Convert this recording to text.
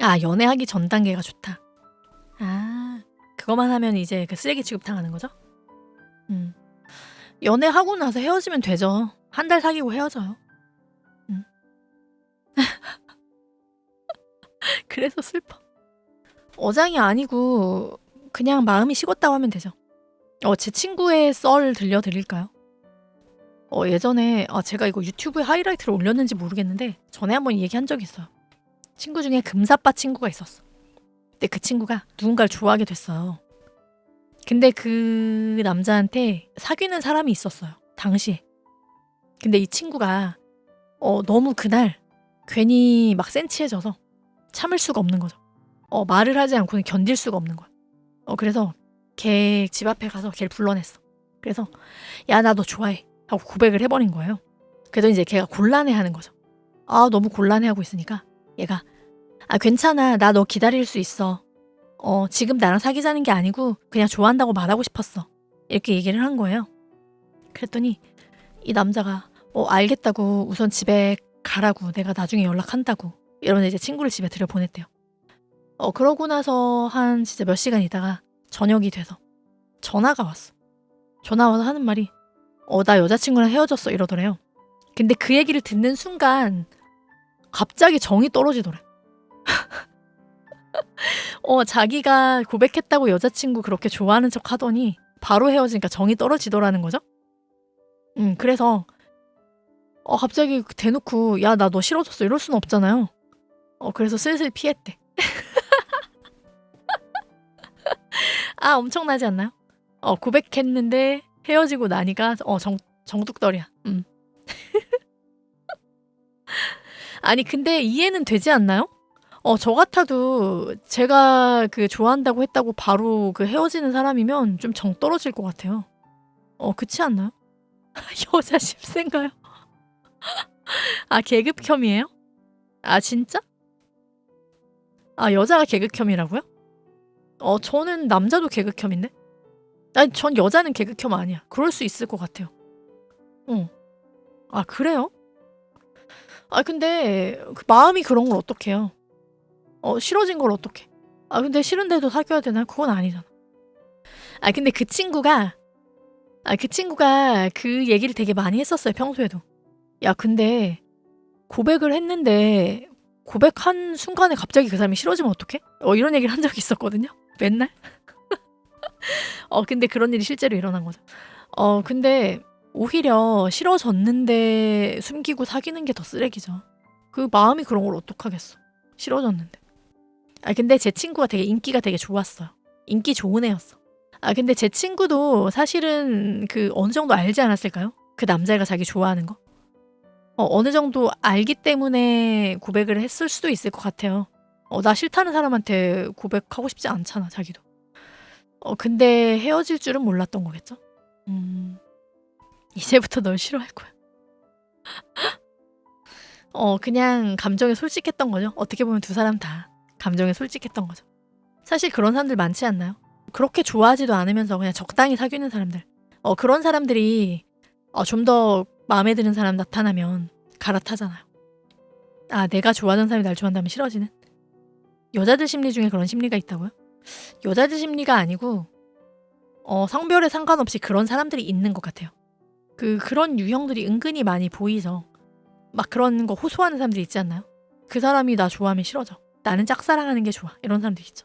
아, 연애하기 전 단계가 좋다. 아, 그거만 하면 이제 그 쓰레기 취급 당하는 거죠? 음. 연애하고 나서 헤어지면 되죠. 한 달 사귀고 헤어져요. 음. 그래서 슬퍼. 어장이 아니고 그냥 마음이 식었다고 하면 되죠. 어, 제 친구의 썰 들려드릴까요? 어, 예전에 아, 제가 이거 유튜브에 하이라이트를 올렸는지 모르겠는데 전에 한번 얘기한 적이 있어요. 친구 중에 금사빠 친구가 있었어. 근데 그 친구가 누군가를 좋아하게 됐어요. 근데 그 남자한테 사귀는 사람이 있었어요. 당시에. 근데 이 친구가 어, 너무 그날 괜히 막 센치해져서 참을 수가 없는 거죠. 어, 말을 하지 않고는 견딜 수가 없는 거야. 어, 그래서 걔 집 앞에 가서 걔를 불러냈어. 그래서 야, 나 너 좋아해. 하고 고백을 해버린 거예요. 그래서 이제 걔가 곤란해 하는 거죠. 아, 너무 곤란해 하고 있으니까 얘가 아, 괜찮아. 나 너 기다릴 수 있어. 어, 지금 나랑 사귀자는 게 아니고 그냥 좋아한다고 말하고 싶었어. 이렇게 얘기를 한 거예요. 그랬더니 이 남자가 어, 알겠다고 우선 집에 가라고 내가 나중에 연락한다고 이러면서 이제 친구를 집에 들여보냈대요. 어, 그러고 나서 한 진짜 몇 시간 있다가 저녁이 돼서 전화가 왔어. 전화 와서 하는 말이 어, 나 여자친구랑 헤어졌어 이러더래요. 근데 그 얘기를 듣는 순간 갑자기 정이 떨어지더래. 어, 자기가 고백했다고 여자친구 그렇게 좋아하는 척 하더니 바로 헤어지니까 정이 떨어지더라는 거죠. 음, 그래서 어, 갑자기 대놓고 야, 나 너 싫어졌어 이럴 수는 없잖아요. 어, 그래서 슬슬 피했대. 아, 엄청나지 않나요? 어, 고백했는데 헤어지고 나니까 어, 정, 정뚝떨이야. 음. 아니, 근데 이해는 되지 않나요? 어, 저 같아도 제가 그 좋아한다고 했다고 바로 그 헤어지는 사람이면 좀 정 떨어질 것 같아요. 어, 그렇지 않나요? 여자 십세인가요? 아, 계급혐이에요? 아, 진짜? 아, 여자가 계급혐이라고요? 어, 저는 남자도 계급혐인데? 아니, 전 여자는 계급혐 아니야. 그럴 수 있을 것 같아요. 어. 아, 그래요? 아, 근데 그 마음이 그런 걸 어떡해요? 어, 싫어진 걸 어떡해? 아, 근데 싫은데도 사귀어야 되나? 그건 아니잖아. 아, 근데 그 친구가 아, 그 친구가 그 얘기를 되게 많이 했었어요, 평소에도. 야, 근데 고백을 했는데 고백한 순간에 갑자기 그 사람이 싫어지면 어떡해? 어, 이런 얘기를 한 적이 있었거든요. 맨날. 어, 근데 그런 일이 실제로 일어난 거죠. 어, 근데 오히려 싫어졌는데 숨기고 사귀는 게 더 쓰레기죠. 그 마음이 그런 걸 어떡하겠어. 싫어졌는데. 아, 근데 제 친구가 되게 인기가 되게 좋았어요. 인기 좋은 애였어. 아, 근데 제 친구도 사실은 그 어느 정도 알지 않았을까요? 그 남자애가 자기 좋아하는 거? 어, 어느 정도 알기 때문에 고백을 했을 수도 있을 것 같아요. 어, 나 싫다는 사람한테 고백하고 싶지 않잖아, 자기도. 어, 근데 헤어질 줄은 몰랐던 거겠죠? 음, 이제부터 널 싫어할 거야. 어, 그냥 감정에 솔직했던 거죠. 어떻게 보면 두 사람 다 감정에 솔직했던 거죠. 사실 그런 사람들 많지 않나요? 그렇게 좋아하지도 않으면서 그냥 적당히 사귀는 사람들. 어, 그런 사람들이 어, 좀 더 마음에 드는 사람 나타나면 갈아타잖아요. 아, 내가 좋아하는 사람이 날 좋아한다면 싫어지는? 여자들 심리 중에 그런 심리가 있다고요? 여자들 심리가 아니고 어, 성별에 상관없이 그런 사람들이 있는 것 같아요. 그 그런 유형들이 은근히 많이 보이죠. 막 그런 거 호소하는 사람들이 있지 않나요? 그 사람이 나 좋아하면 싫어져. 나는 짝사랑하는 게 좋아. 이런 사람들 있죠.